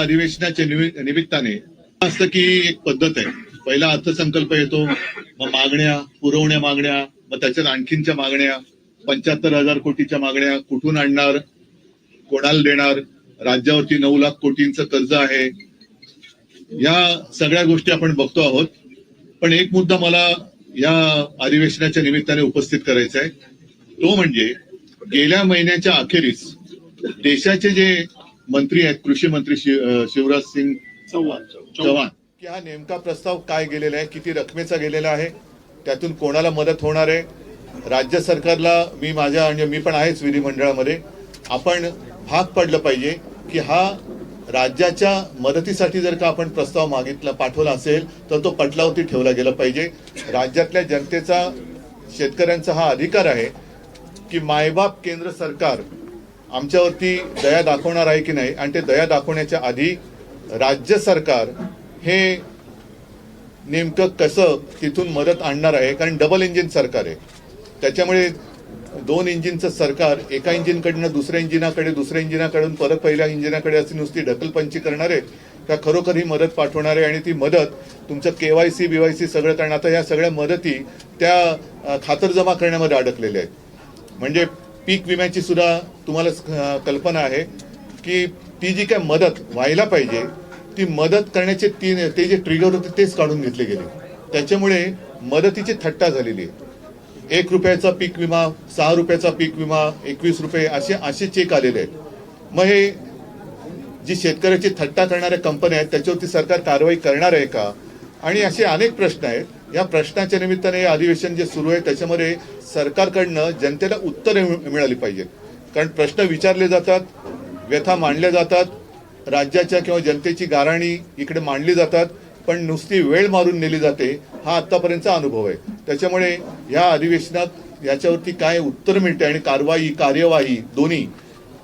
अधिवेशनाच्या निमित्ताने. असतं की एक पद्धत आहे. पहिला अर्थसंकल्प येतो मग मागण्या पुरवण्या मागण्या मग त्याच्यात आणखीनच्या मागण्या पंच्याहत्तर हजार कोटीच्या मागण्या कुठून आणणार कोणाला देणार राज्यावरती नऊ लाख कोटींचं कर्ज आहे. या सगळ्या गोष्टी आपण बघतो आहोत. पण एक मुद्दा मला या अधिवेशनाच्या निमित्ताने उपस्थित करायचा आहे. तो म्हणजे गेल्या महिन्याच्या अखेरीस देशाचे जे मंत्री आहेत कृषी मंत्री शिवराज सिंग चव्हाण चव्हाण. की हा नेमका प्रस्ताव काय गेलेला आहे किती रकमेचा गेलेला आहे त्यातून कोणाला मदत होणार आहे? राज्य सरकारला मी माझ्या आणि मी पण आहेच विधिमंडळामध्ये आपण भाग पडलं पाहिजे की हा राज्याच्या मदतीसाठी जर का आपण प्रस्ताव मागितला पाठवला असेल तर तो पटलावरती ठेवला गेला पाहिजे. राज्यातल्या जनतेचा शेतकऱ्यांचा हा अधिकार आहे की मायबाप केंद्र सरकार आमच्यावरती दया दाखवणार आहे की नाही? आणि ते दया दाखवण्याच्या आधी राज्य सरकार हे नेमकं कसं तिथून मदत आणणार आहे? कारण डबल इंजिन सरकार आहे. त्याच्यामुळे दोन इंजिनचं सरकार एका इंजिनकडनं दुसऱ्या इंजिनाकडे दुसऱ्या इंजिनाकडून परत पहिल्या इंजिनाकडे अशी नुसती ढकलपंची करणार आहे. का खरोखर ही मदत पाठवणार आहे? आणि ती मदत तुमचं K Y C B Y BYC सगळं कारण आता या सगळ्या मदती त्या खातरजमा करण्यामध्ये अडकलेल्या आहेत. म्हणजे पीक विम्याची सुद्धा तुम्हाला कल्पना आहे की ती जी काय मदत व्हायला पाहिजे ती मदत करण्याचे तीन ते जे ट्रिगर होते तेच काढून घेतले गेले. त्याच्यामुळे मदतीची थट्टा झालेली आहे. एक रुपयाचा पीक विमा सहा रुपयाचा पीक विमा एकवीस रुपये असे असे चेक आलेले आहेत. मग हे जी शेतकऱ्याची थट्टा करणाऱ्या कंपन्या आहेत त्याच्यावरती सरकार कारवाई करणार आहे का? आणि असे अनेक प्रश्न आहेत. या प्रश्नाच्या निमित्ताने हे अधिवेशन जे सुरू आहे त्याच्यामध्ये सरकारकडनं जनतेला उत्तरे मिळाली पाहिजेत. कारण प्रश्न विचारले जातात व्यथा मांडल्या जातात राज्याच्या किंवा जनतेची गाराणी इकडे मांडली जातात पण नुसती वेळ मारून नेली जाते हा आत्तापर्यंतचा अनुभव आहे. त्याच्यामुळे ह्या अधिवेशनात याच्यावरती काय उत्तर मिळते आणि कारवाई कार्यवाही दोन्ही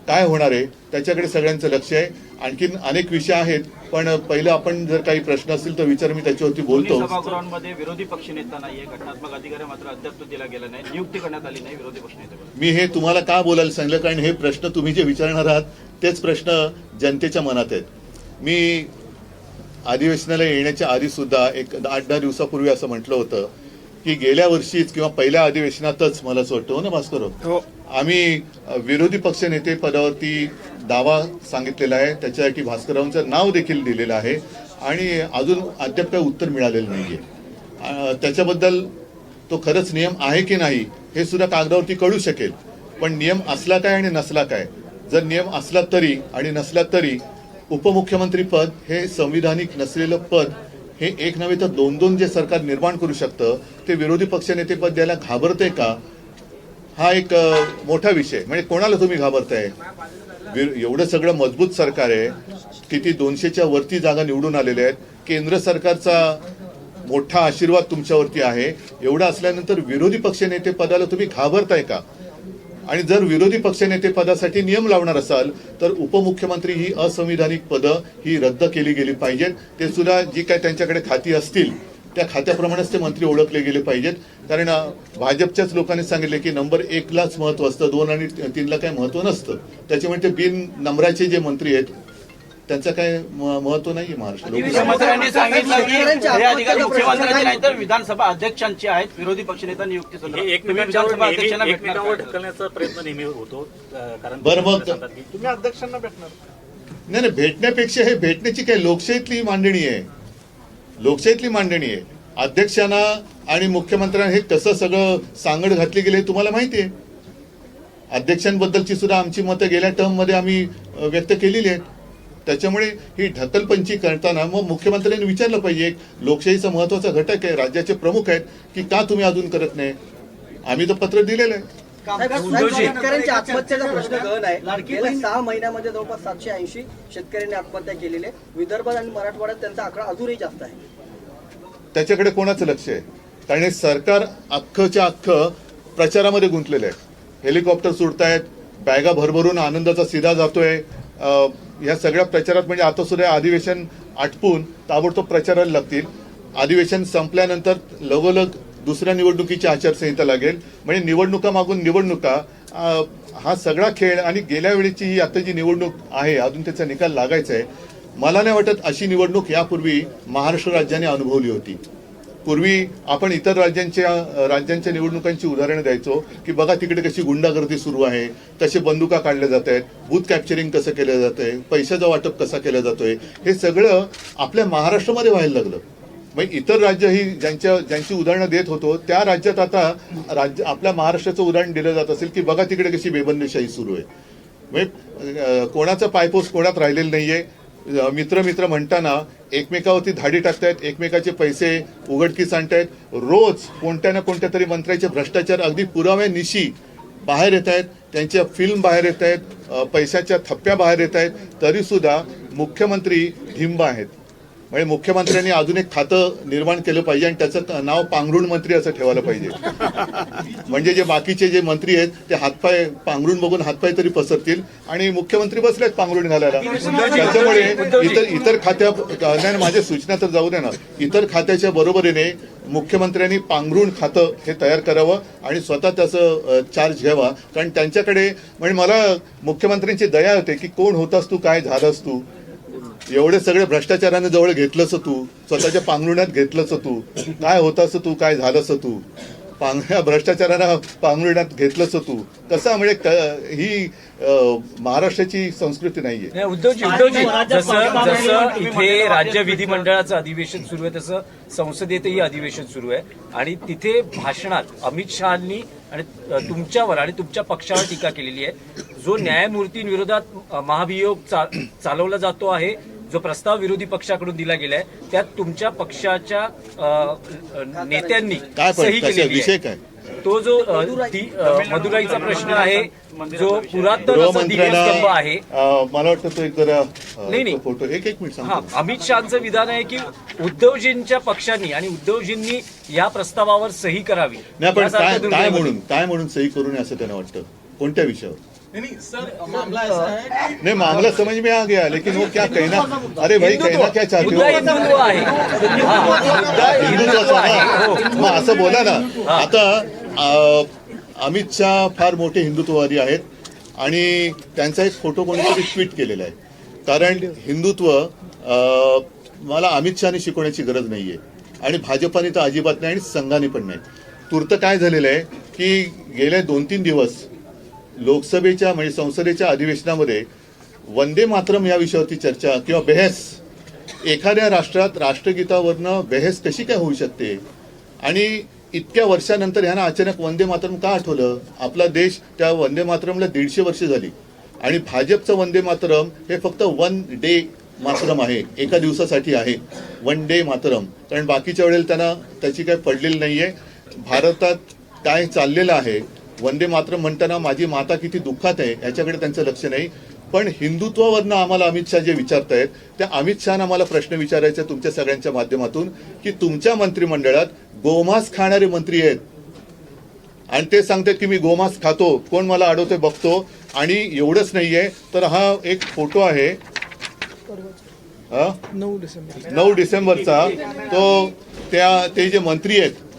काय होणार आहे त्याच्याकडे सगळ्यांचं लक्ष आहे. आणखीन अनेक विषय आहेत पण पहिलं आपण जर काही प्रश्न असतील तर विचार मी त्याच्यावरती बोलतो. सभागृहांमध्ये विरोधी पक्ष नेता नाहीये घटनात्मक अधिकारी मात्र अद्याप तो दिला गेला नाही नियुक्ती करण्यात आली नाही विरोधी पक्ष नेते मी हे तुम्हाला का बोलायला सांगितलं? कारण हे प्रश्न तुम्ही जे विचारणार आहात तेच प्रश्न जनतेच्या मनात आहेत. मी अधिवेशनाला येण्याच्या आधी सुद्धा एक आठ दहा दिवसापूर्वी असं म्हटलं होतं की गेल्या वर्षीच किंवा पहिल्या अधिवेशनातच मला असं वाटतं हो ना भास्कर हो? आम्ही विरोधी पक्ष नेते पदावरती दावा सांगितलेला आहे. त्याच्यासाठी भास्कररावांचं नाव देखील दिलेलं आहे. आणि अजून अद्याप काही उत्तर मिळालेलं नाही आहे त्याच्याबद्दल तो खरंच नियम आहे की नाही हे सुद्धा कागदावरती कळू शकेल. पण नियम असला काय आणि नसला काय जर नियम असला तरी आणि नसला तरी उपमुख्यमंत्री पद हे संविधानिक नसलेलं पद हे एक नव्हे तर दोन दोन जे सरकार निर्माण करू शकतं ते विरोधी पक्षनेते पद द्यायला घाबरते का? हा एक मोठा विषय. म्हणजे कोणाला तुम्ही घाबरताय? विर- एवढं सगळं मजबूत सरकार आहे. किती दोनशेच्या वरती जागा निवडून आलेल्या आहेत. केंद्र सरकारचा मोठा आशीर्वाद तुमच्यावरती आहे. एवढं असल्यानंतर विरोधी पक्षनेते पदाला तुम्ही घाबरताय का? आणि जर विरोधी पक्षनेते पदासाठी नियम लावणार असाल तर उपमुख्यमंत्री ही असंविधानिक पदं ही रद्द केली गेली पाहिजेत. ते सुद्धा जी काय त्यांच्याकडे खाती असतील त्या खात्याप्रमाणेच ते मंत्री ओळखले गेले पाहिजेत. कारण भाजपच्याच लोकांनी सांगितले की नंबर एकलाच महत्त्व असतं दोन आणि तीनला काही महत्त्व नसतं. त्याच्यामुळे ते बिन नंबराचे जे मंत्री आहेत त्यांचं काय महत्त्व नाही महाराष्ट्र. हे विधानसभा अध्यक्षांचे आहेत विरोधी पक्षनेता नियुक्ती हे? ढकलण्याचा प्रयत्न नेहमी होतो कारण बरं मग- तुम्ही अध्यक्षांना भेटणार. नाही नाही भेटण्यापेक्षा हे भेटण्याची काही लोकशाहीतली मांडणी आहे. लोकशाहीतली मांडणी आहे. अध्यक्षांना आणि मुख्यमंत्र्यांना हे कसं सगळं सांगड घातली गेली हे तुम्हाला माहिती आहे. अध्यक्षांबद्दलची सुद्धा आमची मतं गेल्या टर्ममध्ये आम्ही व्यक्त केलेली आहेत. त्याच्यामुळे ही ढकलपंची करताना मग मुख्यमंत्र्यांनी विचारलं पाहिजे एक लोकशाहीचा महत्त्वाचा घटक आहे राज्याचे प्रमुख आहेत की का तुम्ही अजून करत नाही? आम्ही तर पत्र दिलेलं आहे. शेतकऱ्यांच्या आत्महत्येचा प्रश्न गहन आहे. गेल्या सहा महिन्यामध्ये जवळपास सातशे ऐंशी शेतकऱ्यांनी आत्महत्या केलेली आहे. विदर्भात आणि मराठवाड्यात त्यांचा आकडा अजूनही जास्त आहे. त्याच्याकडे कोणाचं लक्ष आहे? कारण हे सरकार अख्खच्या अख्खं प्रचारामध्ये गुंतलेलं आहे. हेलिकॉप्टर सुटतायत बॅगा भरभरून आनंदाचा सिधा जातोय. या सगळ्या प्रचारात म्हणजे आता सुद्धा अधिवेशन आटपून ताबडतोब प्रचाराला लागतील. अधिवेशन संपल्यानंतर लगोलग दुसऱ्या निवडणुकीची आचारसंहिता लागेल. म्हणजे निवडणुका मागून निवडणुका हा सगळा खेळ आणि गेल्या वेळेची ही आता जी निवडणूक आहे अजून त्याचा निकाल लागायचा आहे. मला नाही वाटत अशी निवडणूक यापूर्वी महाराष्ट्र राज्याने अनुभवली होती. पूर्वी आपण इतर राज्यांच्या राज्यांच्या निवडणुकांची उदाहरणं द्यायचो की बघा तिकडे कशी गुंडागर्दी सुरू आहे कसे बंदुका काढल्या जात आहेत बूथ कॅप्चरिंग कसं केलं जात आहे पैशाचं वाटप कसा केलं जातोय हे सगळं आपल्या महाराष्ट्रामध्ये व्हायला लागलं. मग इतर राज्य ही ज्यांच्या ज्यांची उदाहरणं देत होतो त्या राज्यात आता राज्य आपल्या महाराष्ट्राचं उदाहरण दिलं जात असेल की बघा तिकडे कशी बेबंदीशाही सुरू आहे. म्हणजे कोणाचा पायपोस कोणात राहिलेलं नाहीये. आहे मित्र मित्र म्हणताना एकमेकावरती धाडी टाकतायत एकमेकाचे पैसे उघडकीस आणतायत. रोज कोणत्या ना कोणत्या तरी मंत्र्याचे भ्रष्टाचार अगदी पुराव्यानिशी बाहेर येत आहेत त्यांच्या फिल्म बाहेर येत आहेत पैशाच्या थप्प्या बाहेर येत आहेत तरीसुद्धा मुख्यमंत्री ढिंब आहेत. म्हणजे मुख्यमंत्र्यांनी अजून एक खातं निर्माण केलं पाहिजे आणि त्याचं नाव पांघरुण मंत्री असं ठेवायला पाहिजे. म्हणजे जे बाकीचे जे मंत्री आहेत ते हातपाय पांघरुण बघून हातपाय तरी पसरतील आणि मुख्यमंत्री बसलेत पांघरुण घालायला. त्याच्यामुळे इतर इतर खात्या नाही, माझ्या सूचना तर जाऊ दे ना. इतर खात्याच्या बरोबरीने मुख्यमंत्र्यांनी पांघरुण खातं हे तयार करावं आणि स्वतः त्याचं चार्ज घ्यावा. कारण त्यांच्याकडे म्हणजे मला मुख्यमंत्र्यांची दया होते की कोण होतास तू काय झालास तू? एवढे सगळे भ्रष्टाचाराने जवळ घेतलंस तू स्वतःच्या पांघरुण्यात घेतलंस तू काय होतास तू काय झालंस तू? पांघ भ्रष्टाचाराला पांघरुण्यात घेतलंस तू. कसं म्हणजे ही महाराष्ट्राची संस्कृती नाहीये. नाही उद्धवजी उद्धवजी जसं जसं इथे राज्य विधिमंडळाचं अधिवेशन सुरू आहे तसं संसदेतही अधिवेशन सुरू आहे. आणि तिथे भाषणात अमित शहानी आणि तुमच्यावर आणि तुमच्या पक्षावर टीका केलेली आहे. जो न्यायमूर्तींविरोधात महाभियोग चालवला जातो आहे जो प्रस्ताव विरोधी पक्षाकडून दिला गेलाय त्यात तुमच्या पक्षाच्या नेत्यांनी सही केलेली विषय आहे काय? तो जो मदुराईचा प्रश्न आहे जो पुरातन स्तंभ आहे. मला वाटतं तो एक जरा नाही, नाही. फोटो एक एक मिनिट हा अमित शहाचं विधान आहे की उद्धवजींच्या पक्षांनी आणि उद्धवजींनी या प्रस्तावावर सही करावी. काय. म्हणून काय म्हणून सही करू नये असं त्यांना वाटतं? कोणत्या विषयावर? नहीं नहीं सर मामला है नहीं समझ में आ गया लेकिन वो क्या कहना अरे भाई कहना क्या चाहते हो? आहे. हा. हिंदुत्वाचा ना. मग असं बोला ना. आता अमित शहा फार मोठे हिंदुत्ववादी आहेत आणि त्यांचा एक फोटो कोणीतरी ट्विट केलेला आहे. कारण हिंदुत्व मला अमित शहाने शिकवण्याची गरज नाहीये. आणि भाजपाने तर अजिबात नाही आणि संघाने पण नाही. तूर्त काय झालेलं आहे की गेले दोन तीन दिवस लोकसभेच्या म्हणजे संसदेच्या अधिवेशनामध्ये वंदे मातरम या विषयावरती चर्चा किंवा बेहस एखाद्या राष्ट्रात राष्ट्रगीतावरनं बेहस कशी काय होऊ शकते? आणि इतक्या वर्षानंतर ह्यांना अचानक वंदे मातरम का आठवलं? आपला देश त्या वंदे मातरमला दीडशे वर्ष झाली. आणि भाजपचं वंदे मातरम हे फक्त वन डे मातरम आहे एका दिवसासाठी आहे. वन डे मातरम. कारण बाकीच्या वेळेला त्यांना त्याची काही पडलेली नाही आहे भारतात काय चाललेलं आहे वंदे मातरम म्हणताना माझी माता किती दुःखात आहे याच्याकडे त्यांचं लक्ष नाही. पण हिंदुत्वावरनं आम्हाला अमित शहा जे विचारतायत त्या अमित शहाना आम्हाला प्रश्न विचारायचा तुमच्या सगळ्यांच्या माध्यमातून की तुमच्या मंत्रिमंडळात गोमांस खाणारे मंत्री आहेत. आणि ते सांगतात की मी गोमांस खातो कोण मला अडवते बघतो आणि एवढंच नाहीये. तर हा एक फोटो आहे. हा? नऊ डिसेंबरचा. तो त्या ते जे मंत्री आहेत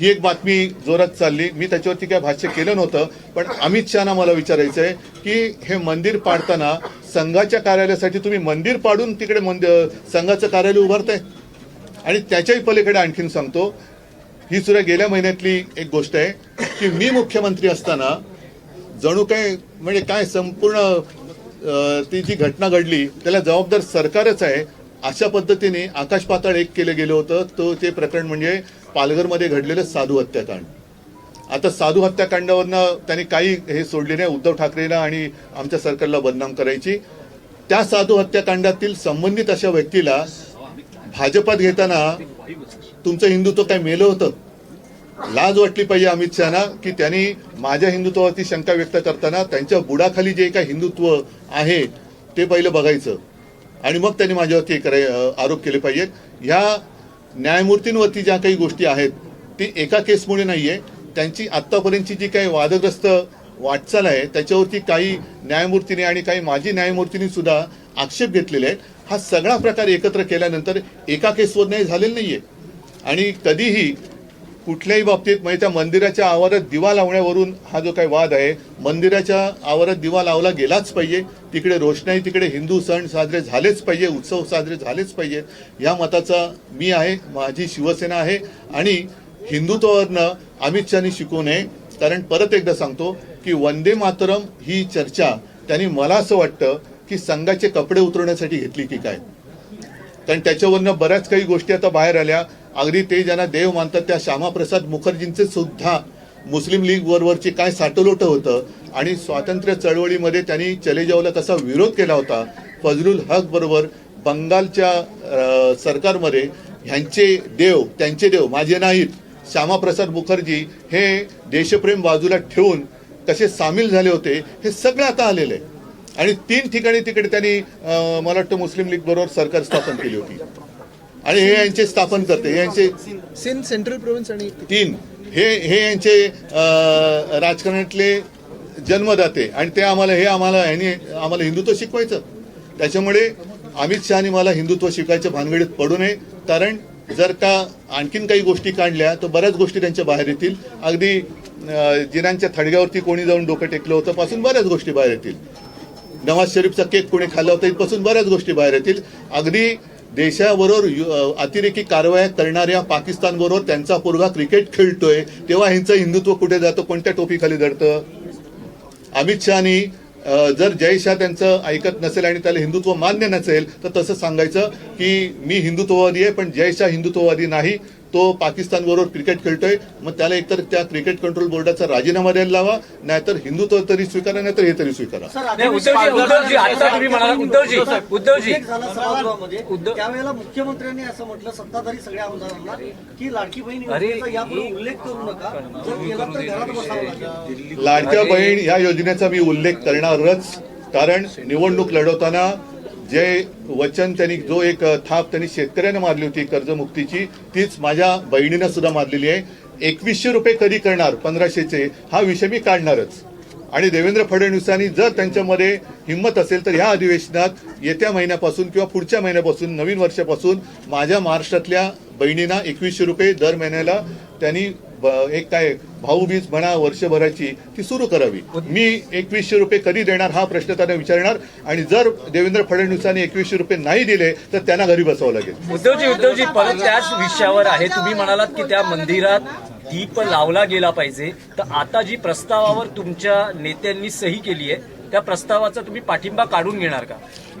ही एक बातमी जोरात चालली. मी त्याच्यावरती काय भाष्य केलं नव्हतं पण अमित शहाना मला विचारायचं आहे की हे मंदिर पाडताना संघाच्या कार्यालयासाठी तुम्ही मंदिर पाडून तिकडे मंदिर संघाचं कार्यालय उभारताय? आणि त्याच्याही पलीकडे आणखीन सांगतो ही सुद्धा गेल्या महिन्यातली एक गोष्ट आहे की मी मुख्यमंत्री असताना जणू काय म्हणजे काय संपूर्ण ती जी घटना घडली त्याला जबाबदार सरकारच आहे. अशा पद्धतीने आकाश पाताळ एक केलं गेलं होतं. तो ते प्रकरण म्हणजे पालघरमध्ये घडलेलं साधू हत्याकांड. आता साधू हत्याकांडावरनं त्यांनी काही हे सोडले नाही उद्धव ठाकरेला आणि आमच्या सरकारला बदनाम करायची. त्या साधू हत्याकांडातील संबंधित अशा व्यक्तीला भाजपात घेताना तुमचं हिंदुत्व काय मेलं होतं? लाज वाटली पाहिजे अमित शहाना की त्यांनी माझ्या हिंदुत्वावरती शंका व्यक्त करताना त्यांच्या बुडाखाली जे काही हिंदुत्व आहे ते पहिलं बघायचं. आणि मग त्यांनी माझ्यावरती कराय आरोप केले पाहिजेत. ह्या न्यायमूर्तींवरती ज्या काही गोष्टी आहेत ती एका केसमुळे नाही आहे त्यांची आत्तापर्यंतची जी काही वादग्रस्त वाटचाल आहे त्याच्यावरती काही न्यायमूर्तीने आणि काही माजी न्यायमूर्तींनी सुद्धा आक्षेप घेतलेले आहेत. हा सगळा प्रकार एकत्र केल्यानंतर एका केसवर नाही झालेला नाही आहे आणि कधीही कुठल्याही बाबतीत म्हणजे त्या मंदिराच्या आवारात दिवा लावण्यावरून हा जो काही वाद आहे मंदिराच्या आवारात दिवा लावला गेलाच पाहिजे तिकडे रोषणाई तिकडे हिंदू सण साजरे झालेच पाहिजे उत्सव साजरे झालेच पाहिजे या मताचा मी आहे माझी शिवसेना आहे आणि हिंदुत्वावरनं अमित शहानी शिकू नये. कारण परत एकदा सांगतो की वंदे मातरम ही चर्चा त्यांनी मला असं वाटतं की संघाचे कपडे उतरवण्यासाठी घेतली की काय. कारण त्याच्यावरनं बऱ्याच काही गोष्टी आता बाहेर आल्या. अगदी ते ज्यांना देव मानतात त्या श्यामाप्रसाद मुखर्जींचे सुद्धा मुस्लिम लीग बरोबरचे काय साटोलोटं होतं आणि स्वातंत्र्य चळवळीमध्ये त्यांनी चले जावला कसा विरोध केला होता फजलुल हक बरोबर बंगालच्या सरकारमध्ये ह्यांचे देव त्यांचे देव माझे नाहीत श्यामाप्रसाद मुखर्जी हे देशप्रेम बाजूला ठेवून कसे सामील झाले होते हे सगळं आता आलेलं आहे. आणि तीन ठिकाणी तिकडे त्यांनी मला वाटतं मुस्लिम लीग बरोबर सरकार स्थापन केली होती. आणि हे यांचे स्थापन करते. हे यांचे सिंध सेंट्रल प्रोव्हिन्स आणि तीन. हे हे यांचे राजकारणातले जन्मदाते. आणि ते आम्हाला हे आम्हाला यांनी आम्हाला हिंदुत्व शिकवायचं. त्याच्यामुळे अमित शहानी मला हिंदुत्व शिकायच्या भानगडीत पडू नये. कारण जर का आणखीन काही गोष्टी काढल्या तर बऱ्याच गोष्टी त्यांच्या बाहेर येतील. अगदी जिनांच्या थडग्यावरती कोणी जाऊन डोकं टेकलं होतं पासून बऱ्याच गोष्टी बाहेर येतील. नवाज शरीफचा केक कोणी खाल्ला होता इथपासून बऱ्याच गोष्टी बाहेर येतील. अगदी देशाबरोबर यु- अतिरेकी कारवाया करणाऱ्या पाकिस्तानबरोबर त्यांचा पोरगा क्रिकेट खेळतोय तेव्हा ह्यांचं हिंदुत्व कुठे जातं कोणत्या टोपीखाली धरतं? अमित शहानी जर जय शाह त्यांचं ऐकत नसेल आणि त्याला हिंदुत्व मान्य नसेल तर तसं सांगायचं की मी हिंदुत्ववादी आहे पण जय शाह हिंदुत्ववादी नाही. तो पाकिस्तान बरोबर क्रिकेट खेळतोय मग त्याला एकतर त्या क्रिकेट कंट्रोल बोर्डाचा राजीनामा द्यायला लावा नाहीतर हिंदुत्व तरी स्वीकारा नाहीतर हे तरी स्वीकारा. उद्धवजी उद्धवजी आता तुम्ही म्हणाला उद्धवजी त्यावेळेला मुख्यमंत्र्यांनी असं म्हटलं सत्ताधारी सगळ्या आमदारांना की लाडकी बहीण यापुढे उल्लेख करू नका. लाडक्या. बहीण या योजनेचा मी उल्लेख करणारच कारण निवडणूक लढवताना जे वचन त्यांनी जो एक थाप त्यांनी शेतकऱ्याने मारली होती कर्जमुक्तीची तीच माझ्या बहिणीनं सुद्धा मारलेली आहे. एकवीसशे रुपये कधी करणार? पंधराशेचे. हा विषय मी काढणारच. आणि देवेंद्र फडणवीसांनी जर त्यांच्यामध्ये हिंमत असेल तर ह्या अधिवेशनात येत्या महिन्यापासून किंवा पुढच्या महिन्यापासून नवीन वर्षापासून माझ्या महाराष्ट्रातल्या बहिणींना एकवीसशे रुपये दर महिन्याला त्यांनी एक काय भाऊबीज म्हणा वर्षभराची ती सुरू करावी. मी एकवीसशे रुपये कधी देणार हा प्रश्न त्यांना विचारणार. आणि जर देवेंद्र फडणवीसांनी एकवीसशे रुपये नाही दिले तर त्यांना घरी बसावं लागेल. उद्धवजी उद्धवजी परत त्याच विषयावर आहे. तुम्ही म्हणालात की त्या मंदिरात दीप लावला गेला पाहिजे. तर आता जी प्रस्तावावर तुमच्या नेत्यांनी सही केली आहे त्या प्रस्तावाचा तुम्ही पाठिंबा काढून घेणार का?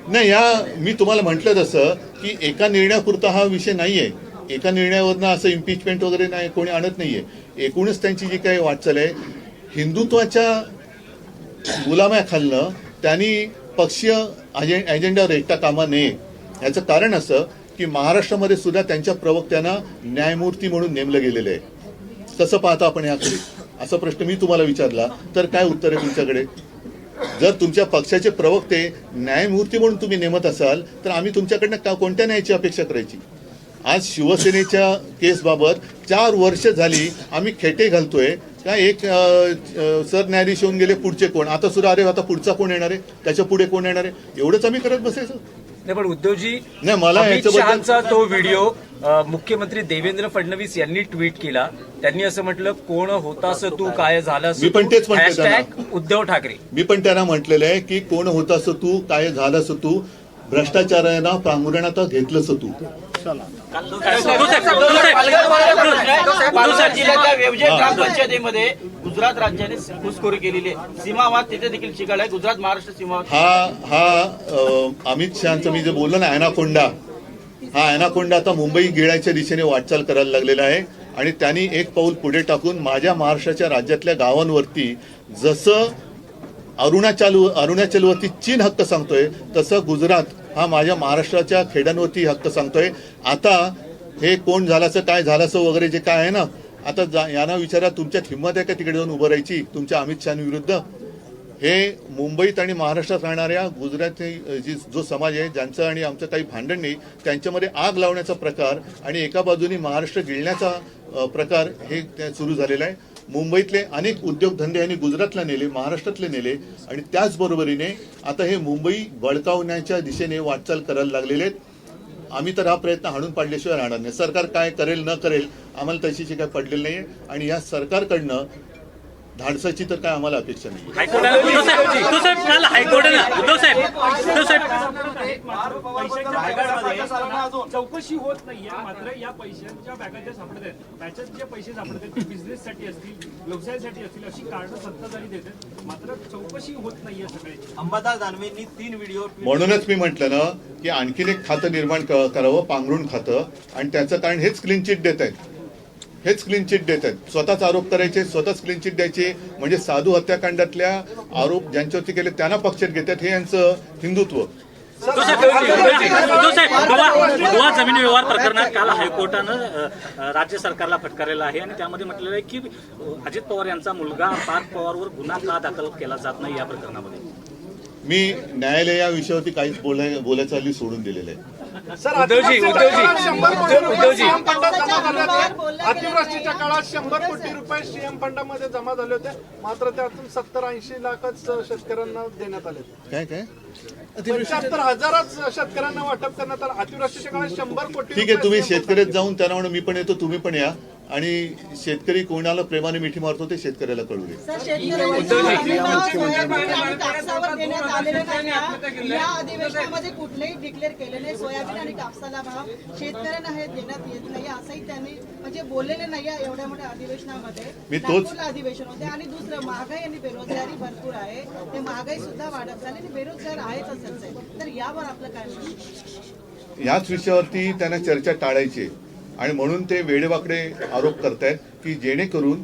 नाही या मी तुम्हाला म्हटलं तसं की एका निर्णयापुरता हा विषय नाहीये. एका निर्णयावरनं असं इम्पिचमेंट वगैरे नाही कोणी आणत नाहीये. एकूणच त्यांची जी काही वाटचाल आहे हिंदुत्वाच्या गुलाम्याखालनं त्यांनी पक्षीय अजे एजेंडा रेटता कामा नये. याचं कारण असं की महाराष्ट्रामध्ये सुद्धा त्यांच्या प्रवक्त्यांना न्यायमूर्ती म्हणून नेमलं गेलेलं आहे. कसं पाहता आपण याकडे असा प्रश्न मी तुम्हाला विचारला तर काय उत्तर आहे तुमच्याकडे? जर तुमच्या पक्षाचे प्रवक्ते न्यायमूर्ती म्हणून तुम्ही नेमत असाल तर आम्ही तुमच्याकडनं का कोणत्या न्यायाची अपेक्षा करायची? आज शिवसेनेच्या केसबाबत चार वर्ष झाली आम्ही खेटे घालतोय. का एक सरन्यायाधीश होऊन गेले पुढचे कोण? आता सुद्धा अरे आता पुढचा कोण येणार आहे? त्याच्या पुढे कोण येणार आहे? एवढंच आम्ही करत बसायचं. नाही पण उद्धवजी नाही, मला तो व्हिडिओ मुख्यमंत्री देवेंद्र फडणवीस यांनी ट्विट केला. त्यांनी असं म्हटलं कोण होतास तू? काय झालास मी पण तेच हॅशटॅग उद्धव ठाकरे. मी पण त्यांना म्हटलेलं आहे की कोण होतास तू? काय झालास तू? भ्रष्टाचारांना पांघरुणात घेतलंस तू. पालघर जिल्ह्याच्या वेवजे ग्रामपंचायतीमध्ये गुजरात राज्याने घुसखोरी केलेली आहे. सीमावाद तिथे देखील शिकायला गुजरात महाराष्ट्र सीमावाद. हा हा अमित शहाचं मी जे बोललो ना अॅनाकोंडा. हा अॅनाकोंडा आता मुंबई गिळायच्या दिशेने वाटचाल करायला लागलेला आहे. आणि त्यांनी एक पाऊल पुढे टाकून माझ्या महाराष्ट्राच्या राज्यातल्या गावांवरती जसं अरुणाचल अरुणाचलवरती चीन हक्क सांगतोय. तसं गुजरात हा माझ्या महाराष्ट्राच्या खेड्यांवरती हक्क सांगतोय. आता हे कोण झालाचं काय झालाचं वगैरे जे काय आहे ना आता जा- यांना विचारा तुमच्यात हिंमत आहे का तिकडे जाऊन उभं राहायची तुमच्या अमित शहा विरुद्ध? हे मुंबईत आणि महाराष्ट्रात राहणाऱ्या गुजराती जी जो समाज आहे ज्यांचं आणि आमचं काही भांडण नाही त्यांच्यामध्ये आग लावण्याचा प्रकार आणि एका बाजूनी महाराष्ट्र गिळण्याचा प्रकार हे सुरू झालेला आहे. मुंबईतले अनेक उद्योगधंदे यांनी गुजरातला नेले महाराष्ट्रातले नेले आणि त्याचबरोबरीने आता हे मुंबई बळकावण्याच्या दिशेने वाटचाल करायला लागलेले आहेत. आम्ही तर हा प्रयत्न हाणून पाडल्याशिवाय राहणार नाही. सरकार काय करेल न करेल आम्हाला तशीची काय पडलेली नाही आणि या सरकारकडनं धाडसाची तर काय आम्हाला अपेक्षा नाही. हायकोर्टाने उद्धव साहेब उद्धव साहेब काल हायकोर्टाने उद्धव साहेब उद्धव साहेब. चौकशी होत नाहीये मात्र या पैशांच्या बॅगा ज्या सापडत आहेत त्याच्यात जे पैसे सापडत आहेत ते बिझनेससाठी असतील व्यवसायासाठी असतील अशी कारण सत्ताधारी देतात मात्र चौकशी होत नाहीये सगळ्याची अंबादास दानवेंनी तीन व्हिडिओ म्हणूनच मी म्हटलं ना की आणखीन एक खातं निर्माण क- करावं पांघरुण खातं आणि त्याचं कारण हेच क्लीन चिट देत आहेत. हेच क्लीन चिट देत आहेत स्वतःच आरोप करायचे स्वतःच क्लीन चिट द्यायचे. म्हणजे साधू हत्याकांडातल्या आरोप ज्यांच्यावरती केले त्यांना पक्षात घेतात. हे यांचं हिंदुत्व. गोवा जमीन व्यवहार प्रकरणात काल हायकोर्टानं राज्य सरकारला फटकारलेलं आहे. आणि त्यामध्ये म्हटलेलं आहे की अजित पवार यांचा मुलगा पार्थ पवारवर गुन्हा का दाखल केला जात नाही या प्रकरणामध्ये? मी न्यायालय या विषयावरती काहीच बोलाय बोलायचं हल्ली सोडून दिलेलं आहे. उद्धवजी उद्धवजी उद्धवजी अतिवृष्टीच्या काळात शंभर कोटी रुपये सीएम फंडामध्ये जमा झाले होते. मात्र त्यातून सत्तर ऐंशी लाखच शेतकऱ्यांना देण्यात आले काय काय? पंच्याहत्तर हजारच शेतकऱ्यांना वाटप करण्यात आलं. अतिवृष्टीच्या काळात शंभर कोटी ठीक आहे तुम्ही शेतकऱ्यात जाऊन त्यांना म्हणून मी पण येतो तुम्ही पण या. आणि शेतकरी कोणाला प्रेमाने मिठी मारतो ते शेतकऱ्याला कळू दे. कुठलेही डिक्लेअर केले नाही. सोयाबीन आणि कापसाला भाव शेतकऱ्यांना हे देण्यात येत नाही. असंही त्यांनी म्हणजे बोललेले नाही एवढ्या मोठ्या अधिवेशनामध्ये. मी तोच- अधिवेशन होते आणि दुसरं महागाई आणि बेरोजगारी भरपूर आहे. ते महागाई सुद्धा वाढत झाली आणि बेरोजगार आहेच असंच आहे. तर यावर आपलं काय? ह्याच विषयावरती त्यांना चर्चा टाळायची आहे. आणि म्हणून ते वेडेवाकडे आरोप करतायत की जेणेकरून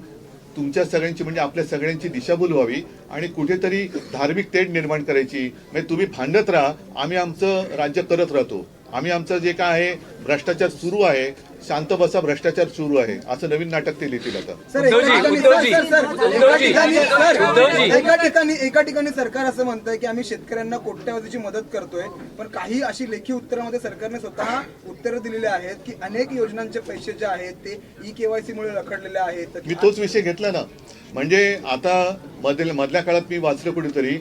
तुमच्या सगळ्यांची म्हणजे आपल्या सगळ्यांची दिशाभूल व्हावी आणि कुठेतरी धार्मिक तेढ निर्माण करायची. म्हणजे तुम्ही भांडत राहा आम्ही आमचं राज्य करत राहतो. आम्ही आमचं जे काय आहे भ्रष्टाचार सुरू आहे शांत बसा भ्रष्टाचार सुरू आहे असं नवीन नाटक ते लिहितील आता. सर एका ठिकाणी- एका ठिकाणी सर, उद्धवजी. एका ठिकाणी एका ठिकाणी सरकार असं म्हणतंय की आम्ही शेतकऱ्यांना कोट्यावधीची मदत करतोय पण काही अशी लेखी उत्तरामध्ये सरकारने स्वतः उत्तरं दिलेली आहेत की अनेक योजनांचे पैसे जे आहेत ते ई केवायसी मुळे रखडलेले आहेत. मी तोच विषय घेतला ना. म्हणजे आता मधील मधल्या काळात मी वाचलं कुठेतरी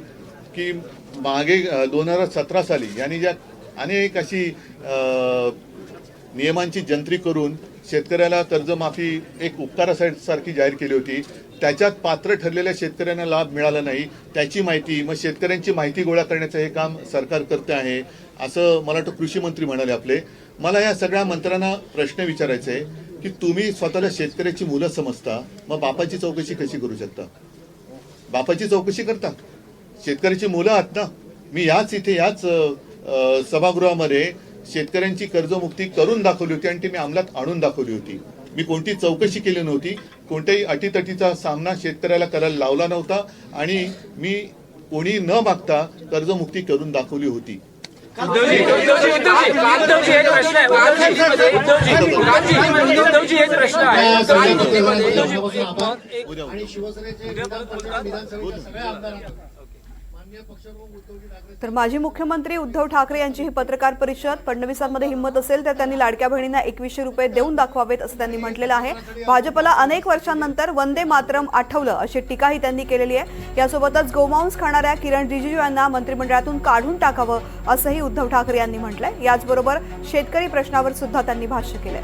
की मागे दोन हजार सतरा साली यांनी ज्या अनेक अशी नियमांची जंत्री करून शेतकऱ्याला कर्जमाफी एक उपकारासारखी जाहीर केली होती. त्याच्यात पात्र ठरलेल्या शेतकऱ्यांना लाभ मिळाला नाही. त्याची माहिती मग शेतकऱ्यांची माहिती गोळा करण्याचं हे काम सरकार करते आहे असं मला वाटतं कृषी मंत्री म्हणाले आपले. मला या सगळ्या मंत्र्यांना प्रश्न विचारायचा आहे की तुम्ही स्वतःला शेतकऱ्याची मुलं समजता मग बापाची चौकशी कशी करू शकता? बापाची चौकशी करता? शेतकऱ्याची मुलं आहात ना? मी याच इथे याच सभागृहामध्ये शेतकऱ्यांची कर्जमुक्ती करून दाखवली होती आणि ती मी अंमलात आणून दाखवली होती मी कोणती चौकशी केली नव्हती कोणत्याही अटीतटीचा सामना शेतकऱ्याला करायला लावला नव्हता आणि मी कोणी न मागता कर्जमुक्ती करून दाखवली होती उद्या तर माजी मुख्यमंत्री उद्धव ठाकरे यांची ही पत्रकार परिषद फडणवीसांमध्ये हिंमत असेल तर त्यांनी लाडक्या बहिणींना एकवीसशे रुपये देऊन दाखवावेत असं त्यांनी म्हटलेलं आहे. भाजपला अनेक वर्षांनंतर वंदे मातरम आठवलं अशी टीकाही त्यांनी केलेली आहे. यासोबतच गोमांस खाणाऱ्या किरण रिजिजू यांना मंत्रिमंडळातून काढून टाकावं असंही उद्धव ठाकरे यांनी म्हटलंय. याचबरोबर शेतकरी प्रश्नावर सुद्धा त्यांनी भाष्य केलंय.